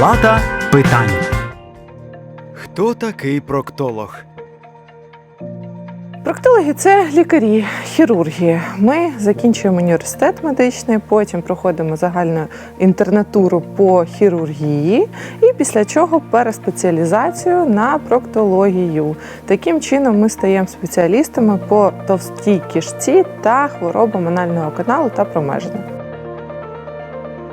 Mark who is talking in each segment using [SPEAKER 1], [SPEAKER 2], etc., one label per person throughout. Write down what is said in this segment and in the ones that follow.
[SPEAKER 1] Палата питань. Хто такий проктолог?
[SPEAKER 2] Проктологи це лікарі, хірурги. Ми закінчуємо університет медичний, потім проходимо загальну інтернатуру по хірургії, і після чого переспеціалізацію на проктологію. Таким чином ми стаємо спеціалістами по товстій кишці та хворобам анального каналу та промеження.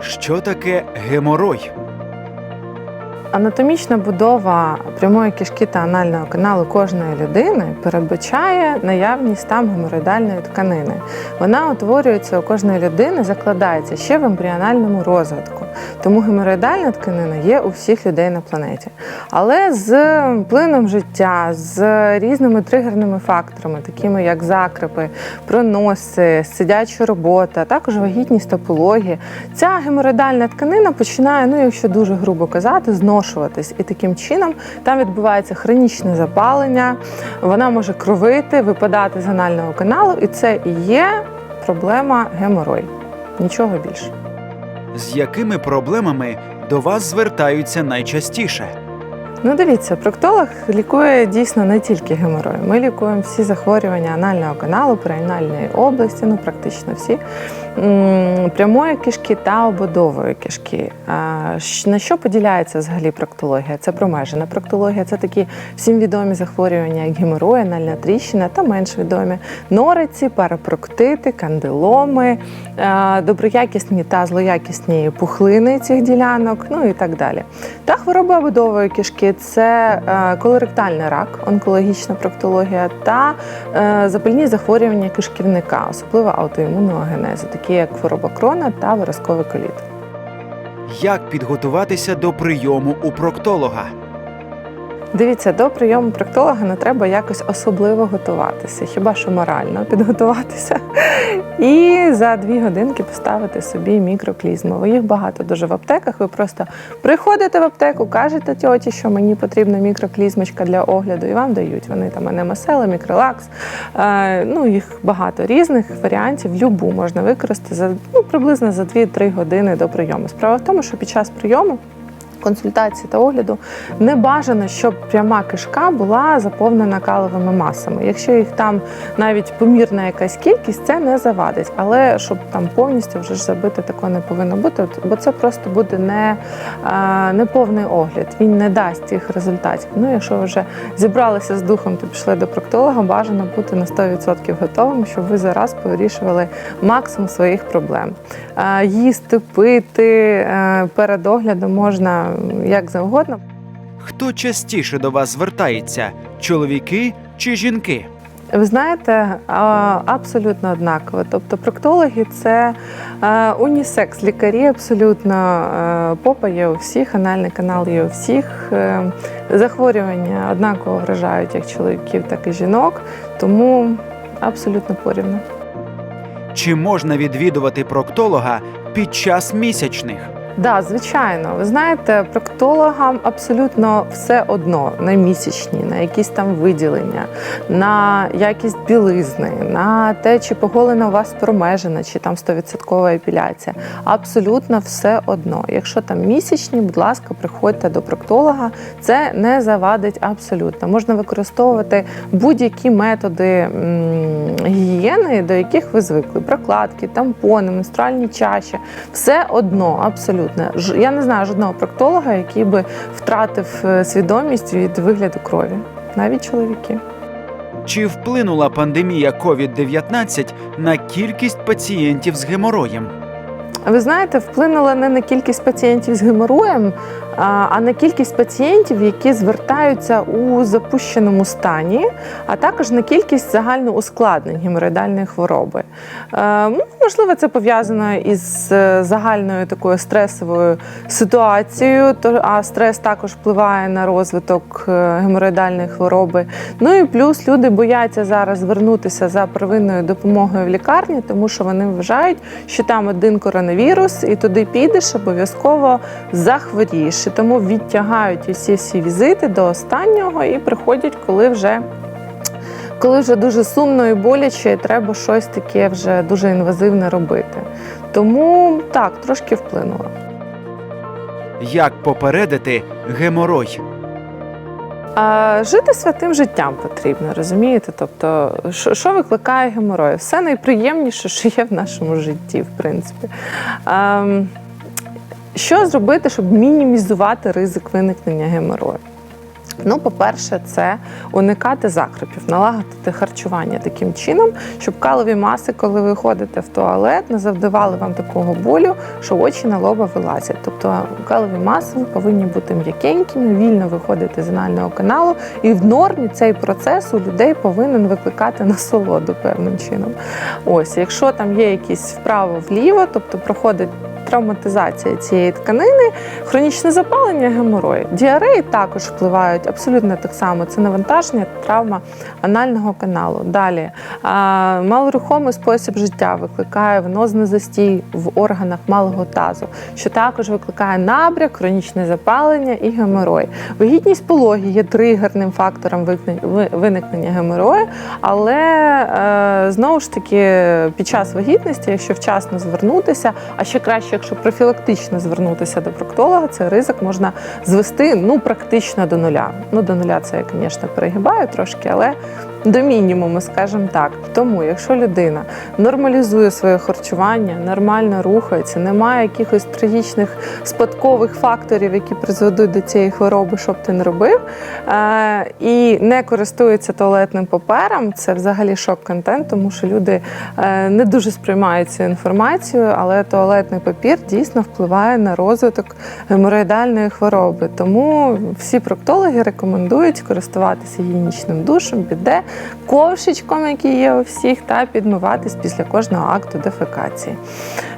[SPEAKER 1] Що таке геморой?
[SPEAKER 2] Анатомічна будова прямої кишки та анального каналу кожної людини передбачає наявність там геморроїдальної тканини. Вона утворюється у кожної людини, закладається ще в ембріональному розвитку. Тому геморроїдальна тканина є у всіх людей на планеті. Але з плином життя, з різними тригерними факторами, такими як закрепи, проноси, сидяча робота, також вагітність та пологи, ця геморроїдальна тканина починає, ну якщо дуже грубо казати, зношуватись. І таким чином там відбувається хронічне запалення, вона може кровити, випадати з анального каналу, і це і є проблема геморой. Нічого більше.
[SPEAKER 1] З якими проблемами до вас звертаються найчастіше?
[SPEAKER 2] Ну, дивіться, проктолог лікує дійсно не тільки геморрой. Ми лікуємо всі захворювання анального каналу, перинальної області, ну практично всі прямої кишки та ободової кишки. На що поділяється взагалі проктологія? Це промежена проктологія, це такі всім відомі захворювання, як геморой, анальна тріщина та менш відомі нориці, парапроктити, кандиломи, доброякісні та злоякісні пухлини цих ділянок, ну і так далі. Та хвороба ободової кишки це колоректальний рак, онкологічна проктологія та е, запальні захворювання кишківника, особливо аутоімунного генезу, такі як хвороба крона та виразковий коліт.
[SPEAKER 1] Як підготуватися до прийому у проктолога?
[SPEAKER 2] Дивіться, до прийому проктолога не треба якось особливо готуватися, хіба що морально підготуватися. І за дві годинки поставити собі мікроклізму. Їх багато дуже в аптеках. Ви просто приходите в аптеку, кажете тьоті, що мені потрібна мікроклізмочка для огляду, і вам дають. Вони там анемасели, мікролакс. Е, ну, їх багато різних варіантів. Любу можна використати за ну, приблизно за 2-3 години до прийому. Справа в тому, що під час прийому консультації та огляду не бажано, щоб пряма кишка була заповнена каловими масами. Якщо їх там навіть помірна якась кількість, це не завадить. Але щоб там повністю вже ж забити такого не повинно бути, бо це просто буде не, не повний огляд. Він не дасть тих результатів. Ну, якщо ви вже зібралися з духом та пішли до проктолога, бажано бути на 100% готовим, щоб ви зараз вирішували максимум своїх проблем. Їсти, пити е, перед оглядом можна як завгодно.
[SPEAKER 1] Хто частіше до вас звертається? Чоловіки чи жінки?
[SPEAKER 2] Ви знаєте, абсолютно однаково. Тобто проктологи це е, унісекс, лікарі абсолютно е, попа є у всіх, анальний канал є у всіх. Е, Захворювання однаково вражають як чоловіків, так і жінок, тому абсолютно порівну.
[SPEAKER 1] Чи можна відвідувати проктолога під час місячних?
[SPEAKER 2] Да, звичайно. Ви знаєте, проктологам абсолютно все одно на місячні, на якісь там виділення, на якість білизни, на те, чи поголена у вас промежена, чи там 100% епіляція. Абсолютно все одно. Якщо там місячні, будь ласка, приходьте до проктолога. Це не завадить абсолютно. Можна використовувати будь-які методи гігієни, до яких ви звикли: прокладки, тампони, менструальні чаші. Все одно, абсолютно. Ж- Я не знаю жодного проктолога, який би втратив е, свідомість від вигляду крові, навіть чоловіки.
[SPEAKER 1] Чи вплинула пандемія COVID-19 на кількість пацієнтів з гемороєм?
[SPEAKER 2] Ви знаєте, вплинула не на кількість пацієнтів з геморроєм, а на кількість пацієнтів, які звертаються у запущеному стані, а також на кількість загально ускладнень геморроїдальної хвороби. Е, ну, можливо, це пов'язано із е, загальною такою стресовою ситуацією, а стрес також впливає на розвиток е, геморроїдальної хвороби. Ну і плюс люди бояться зараз звернутися за первинною допомогою в лікарні, тому що вони вважають, що там один коронавірус, і туди підеш, обов'язково захворієш. І тому відтягають усі всі візити до останнього і приходять, коли вже. Коли вже дуже сумно і боляче, і треба щось таке вже дуже інвазивне робити. Тому так, трошки вплинуло.
[SPEAKER 1] Як попередити геморой?
[SPEAKER 2] А, жити святим життям потрібно, розумієте? Тобто, що, викликає геморой? Все найприємніше, що є в нашому житті, в принципі. Ем, що зробити, щоб мінімізувати ризик виникнення геморою? Ну, по-перше, це уникати закрепів, налагодити харчування таким чином, щоб калові маси, коли ви ходите в туалет, не завдавали вам такого болю, що очі на лоба вилазять. Тобто калові маси повинні бути м'якенькими, вільно виходити з анального каналу, і в нормі цей процес у людей повинен викликати насолоду певним чином. Ось, якщо там є якісь вправо-вліво, тобто проходить. Травматизація цієї тканини, хронічне запалення, геморої. Діареї також впливають абсолютно так само. Це навантаження, травма анального каналу. Далі малорухомий спосіб життя викликає венозний застій в органах малого тазу, що також викликає набряк, хронічне запалення і геморой. Вигідність пологі є тригерним фактором виникнення геморою, але е, знову ж таки під час вагітності, якщо вчасно звернутися, а ще краще, якщо профілактично звернутися до проктолога, цей ризик можна звести ну практично до нуля. Ну до нуля це я, звісно, перегибаю трошки, але до мінімуму, скажімо так. Тому, якщо людина нормалізує своє харчування, нормально рухається, немає якихось трагічних спадкових факторів, які призведуть до цієї хвороби, що б ти не робив, е, і не користується туалетним папером, це взагалі шок-контент, тому що люди е, не дуже сприймають цю інформацію, але туалетний папір дійсно впливає на розвиток геморроїдальної хвороби. Тому всі проктологи рекомендують користуватися гігієнічним душем, біде, ковшечком, який є у всіх, та підмиватись після кожного акту дефекації.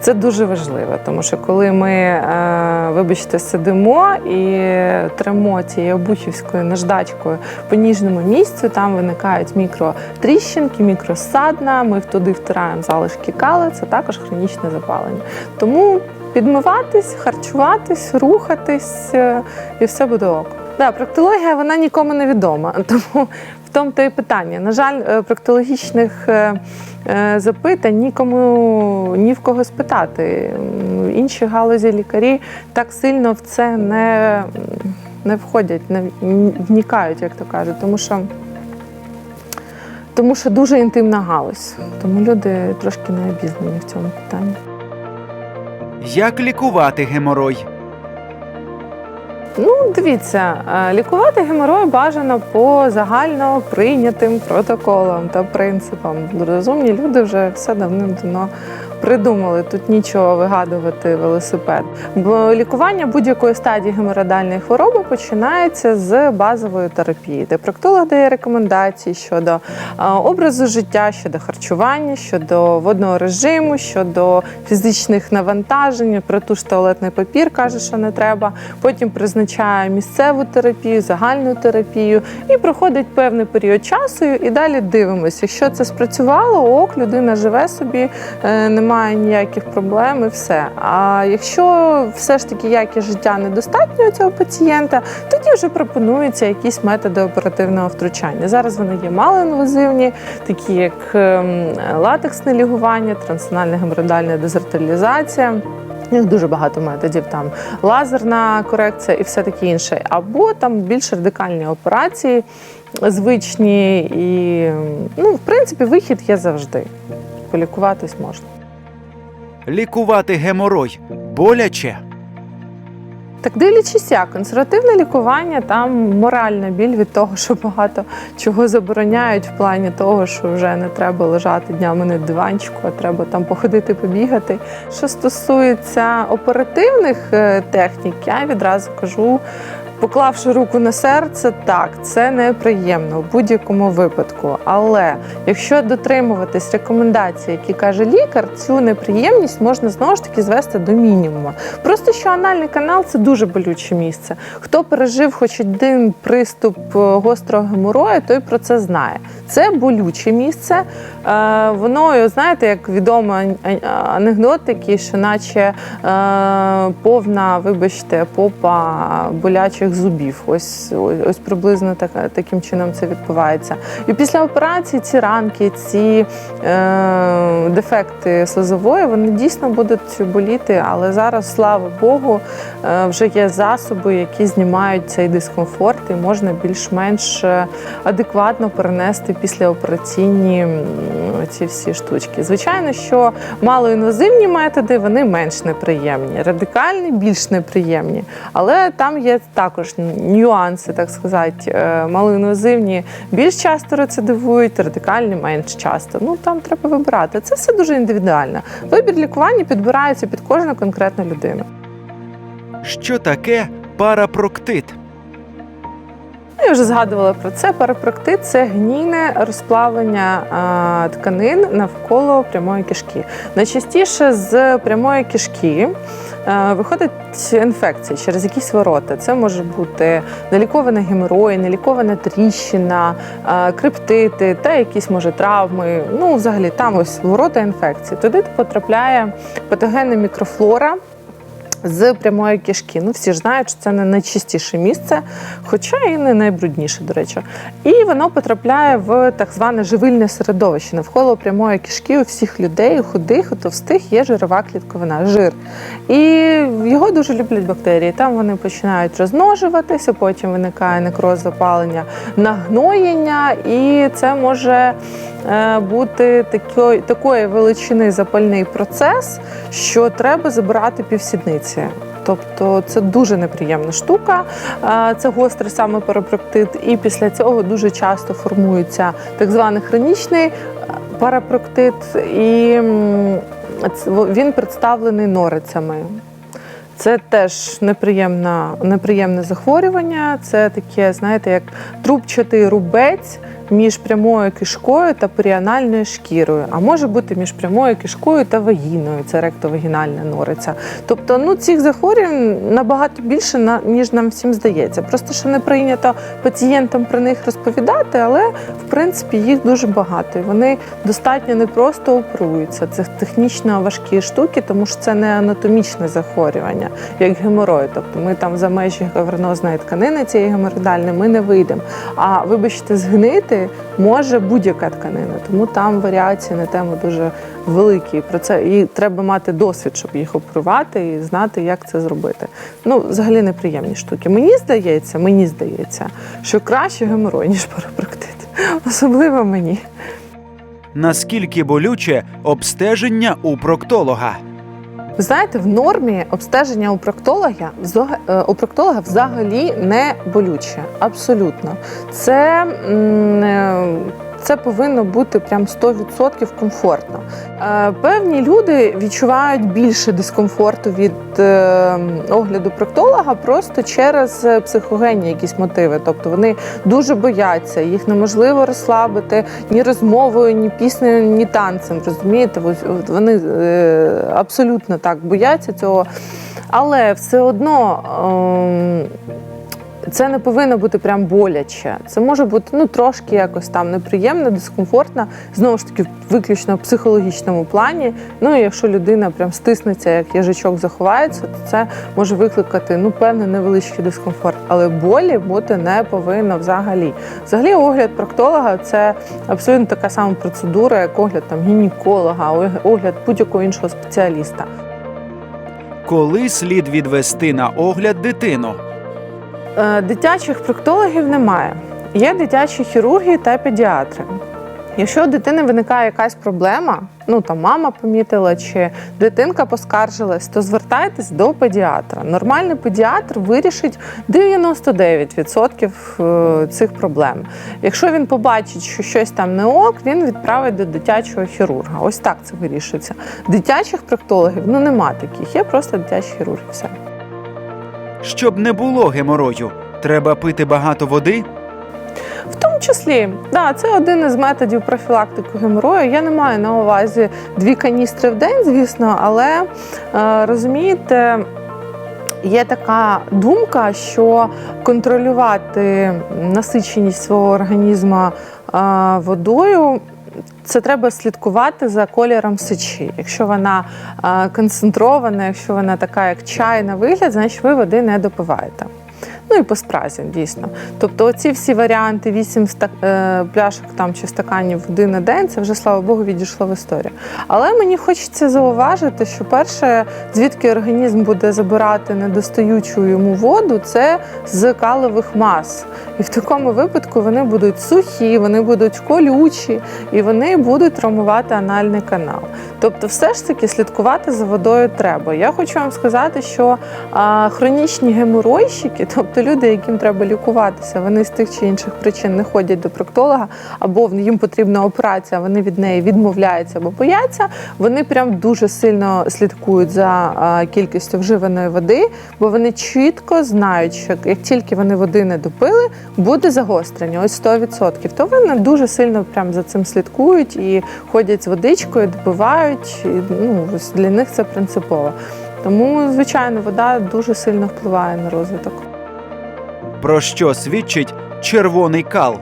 [SPEAKER 2] Це дуже важливо, тому що коли ми, е, вибачте, сидимо і тремо цією обухівською наждачкою по ніжному місцю, там виникають мікротріщинки, мікросадна, ми туди втираємо залишки кали, це також хронічне запалення. Тому підмиватись, харчуватись, рухатись, е, і все буде ок. Да, проктологія вона нікому не відома, тому в тому то і питання. На жаль, е, проктологічних е, е, запитань нікому ні в кого спитати. Інші галузі лікарі так сильно в це не, не входять, не вникають, як то кажуть, тому що. Тому що дуже інтимна галузь, тому люди трошки не обізнані в цьому питанні.
[SPEAKER 1] Як лікувати геморой?
[SPEAKER 2] Ну, дивіться, е, лікувати геморой бажано по загально прийнятим протоколам та принципам. Розумні люди вже все давним-давно придумали. Тут нічого вигадувати велосипед. Бо лікування будь-якої стадії геморроїдальної хвороби починається з базової терапії, де проктолог дає рекомендації щодо е, образу життя, щодо харчування, щодо водного режиму, щодо фізичних навантажень, про ту ж туалетний папір каже, що не треба. Потім призначає місцеву терапію, загальну терапію і проходить певний період часу. І далі дивимося. Якщо це спрацювало, ок, людина живе собі, е, немає ніяких проблем і все. А якщо все ж таки якість життя недостатньо цього пацієнта, тоді вже пропонуються якісь методи оперативного втручання. Зараз вони є малоінвазивні, такі як ем, латексне лігування, трансональна геморроїдальна дезартилізація. Їх дуже багато методів, там лазерна корекція і все таке інше. Або там більш радикальні операції, звичні, і ну, в принципі, вихід є завжди. Полікуватись можна.
[SPEAKER 1] Лікувати геморой боляче?
[SPEAKER 2] Так дивлячись, консервативне лікування, там моральна біль від того, що багато чого забороняють в плані того, що вже не треба лежати днями на диванчику, а треба там походити, побігати. Що стосується оперативних е, технік, я відразу кажу. Поклавши руку на серце, так, це неприємно в будь-якому випадку. Але якщо дотримуватись рекомендацій, які каже лікар, цю неприємність можна знову ж таки звести до мінімуму. Просто що анальний канал це дуже болюче місце. Хто пережив хоч один приступ е, гострого геморою, той про це знає. Це болюче місце. Е, Воно, знаєте, як відомо ан- ан- анекдот такий, що наче е, повна, вибачте, попа болячих пошкоджених зубів. Ось ось, ось приблизно так, таким чином це відбувається. І після операції ці ранки, ці е, дефекти слизової, вони дійсно будуть боліти. Але зараз, слава Богу, е, вже є засоби, які знімають цей дискомфорт, і можна більш-менш е, адекватно перенести післяопераційні ці всі штучки. Звичайно, що малоінвазивні методи вони менш неприємні, радикальні більш неприємні. Але там є також нюанси, так сказати. малинозивні Малоінвазивні більш часто рецидивують, радикальні менш часто. Ну там треба вибирати. Це все дуже індивідуально. Вибір лікування підбирається під кожну конкретну людину.
[SPEAKER 1] Що таке парапроктит?
[SPEAKER 2] Я вже згадувала про це. Парапроктит це гнійне розплавлення тканин навколо прямої кишки. Найчастіше з прямої кишки е, виходить інфекція через якісь ворота. Це може бути нелікована геморой, нелікована тріщина, е, криптити та якісь може травми. Ну, взагалі, там ось ворота інфекції. Туди потрапляє патогенна мікрофлора з прямої кишки. Ну, всі ж знають, що це не найчистіше місце, хоча і не найбрудніше, до речі. І воно потрапляє в так зване живильне середовище. Навколо прямої кишки у всіх людей, у худих, у товстих є жирова клітковина, жир. І його дуже люблять бактерії. Там вони починають розмножуватися, потім виникає некроз запалення, нагноєння, і це може бути такої, такої величини запальний процес, що треба забирати півсідниці. Тобто це дуже неприємна штука, е, це гострий саме парапроктит, і після цього дуже часто формується так званий хронічний е, парапроктит, і він представлений норицями. Це теж неприємна, неприємне захворювання. Це таке, знаєте, як трубчатий рубець між прямою кишкою та періанальною шкірою, а може бути між прямою кишкою та вагіною. Це ректовагінальна нориця. Тобто, ну цих захворювань набагато більше ніж нам всім здається. Просто що не прийнято пацієнтам про них розповідати, але в принципі їх дуже багато. І вони достатньо не просто оперуються. Це технічно важкі штуки, тому що це не анатомічне захворювання, як геморой. Тобто ми там за межі кавернозної тканини цієї геморроїдальної ми не вийдемо. А вибачте, згнити може будь-яка тканина, тому там варіації на тему дуже великі. Про це і треба мати досвід, щоб їх оперувати і знати, як це зробити. Ну, взагалі неприємні штуки. Мені здається, мені здається, що краще геморой, ніж парапроктит. Особливо мені.
[SPEAKER 1] Наскільки болюче обстеження у проктолога?
[SPEAKER 2] Ви знаєте, в нормі обстеження у проктолога е, у проктолога взагалі не болюче. Абсолютно. Це, м, е, це повинно бути прям 100% комфортно. Е, Певні люди відчувають більше дискомфорту від е, огляду проктолога просто через е, психогенні якісь мотиви. Тобто вони дуже бояться, їх неможливо розслабити ні розмовою, ні піснею, ні танцем. Розумієте, вони абсолютно так бояться цього. Але все одно. Це не повинно бути прям боляче. Це може бути ну трошки якось там неприємно, дискомфортно, знову ж таки, виключно в психологічному плані. Ну якщо людина прям стиснеться, як їжачок заховається, то це може викликати ну певний невеличкий дискомфорт. Але болі бути не повинно взагалі. Взагалі, огляд проктолога це абсолютно така сама процедура, як огляд там гінеколога, огляд будь-якого іншого спеціаліста.
[SPEAKER 1] Коли слід відвести на огляд дитину?
[SPEAKER 2] Е, Дитячих проктологів немає. Є дитячі хірурги та педіатри. Якщо у дитини виникає якась проблема, ну там мама помітила чи дитинка поскаржилась, то звертайтесь до педіатра. Нормальний педіатр вирішить 99% е, цих проблем. Якщо він побачить, що щось там не ок, він відправить до дитячого хірурга. Ось так це вирішується. Дитячих проктологів ну нема таких, є просто дитячі хірурги. Все.
[SPEAKER 1] Щоб не було геморою, треба пити багато води?
[SPEAKER 2] В тому числі, да, це один із методів профілактики геморою. Я не маю на увазі дві каністри в день, звісно, але е, розумієте. Є така думка, що контролювати насиченість свого організму е, водою це треба слідкувати за кольором сечі. Якщо вона е, концентрована, якщо вона така, як чай на вигляд, значить ви води не допиваєте. Ну і по спразі, дійсно. Тобто, оці всі варіанти, 8 ста- е, пляшок там чи стаканів води на день, це вже слава Богу, відійшло в історію. Але мені хочеться зауважити, що перше, звідки організм буде забирати недостаючу йому воду, це з калових мас. І в такому випадку вони будуть сухі, вони будуть колючі і вони будуть травмувати анальний канал. Тобто, все ж таки слідкувати за водою треба. Я хочу вам сказати, що а, хронічні геморойщики, тобто люди, яким треба лікуватися, вони з тих чи інших причин не ходять до проктолога, або їм потрібна операція, вони від неї відмовляються або бояться. Вони прям дуже сильно слідкують за кількістю вживаної води, бо вони чітко знають, що як тільки вони води не допили, буде загострення, ось 100%. То вони дуже сильно прям за цим слідкують і ходять з водичкою, допивають. І, ну, для них це принципово. Тому, звичайно, вода дуже сильно впливає на розвиток.
[SPEAKER 1] Про що свідчить червоний кал?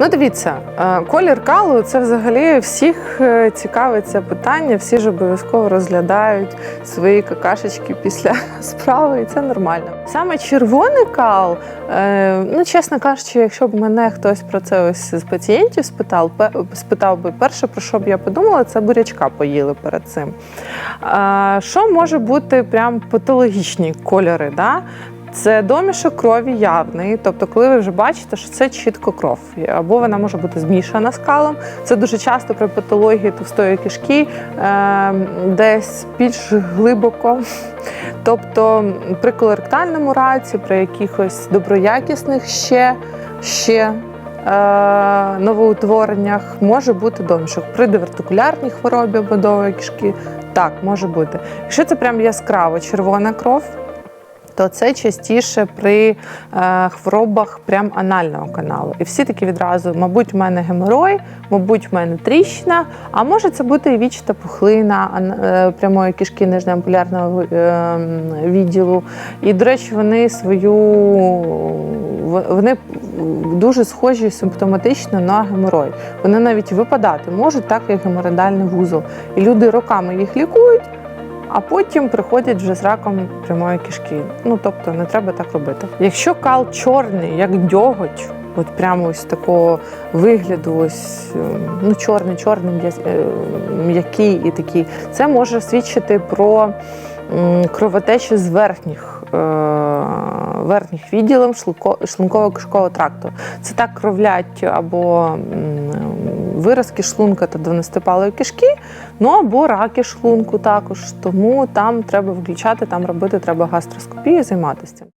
[SPEAKER 2] Ну, дивіться, е, колір калу це взагалі всіх е, цікавить це питання. Всі ж обов'язково розглядають свої какашечки після справи, і це нормально. Саме червоний кал, е, ну чесно кажучи, якщо б мене хтось про це ось з пацієнтів спитав, спитав би перше, про що б я подумала, це бурячка поїли перед цим. Що може бути прям патологічні кольори? Да? Це домішок крові явний, тобто, коли ви вже бачите, що це чітко кров, або вона може бути змішана з калом. Це дуже часто при патології товстої кишки, е, десь більш глибоко. Тобто при колоректальному раці, при якихось доброякісних ще, ще е, новоутвореннях може бути домішок. При дивертикулярній хворобі ободової кишки так може бути. Якщо це прям яскраво червона кров, то це частіше при е, хворобах прям анального каналу. І всі такі відразу, мабуть, в мене геморой, мабуть, в мене тріщина, а може це бути і вічта пухлина ан- е, прямої кишки нижнеампулярного е, відділу. І, до речі, вони свою вони дуже схожі симптоматично на геморой. Вони навіть випадати можуть, так як геморроїдальний вузол. І люди роками їх лікують а потім приходять вже з раком прямої кишки. Ну тобто не треба так робити. Якщо кал чорний, як дьоготь, от прямо ось такого вигляду, ось е, ну чорний, чорний, е, м'який і такий, це може свідчити про кровотечі з верхніх. е, Верхніх відділів шлунково-кишкового тракту. Це так кровлять або виразки шлунка та дванадцятипалої кишки, ну або раки шлунку також. Тому там треба включати, там робити треба гастроскопію, займатися цим.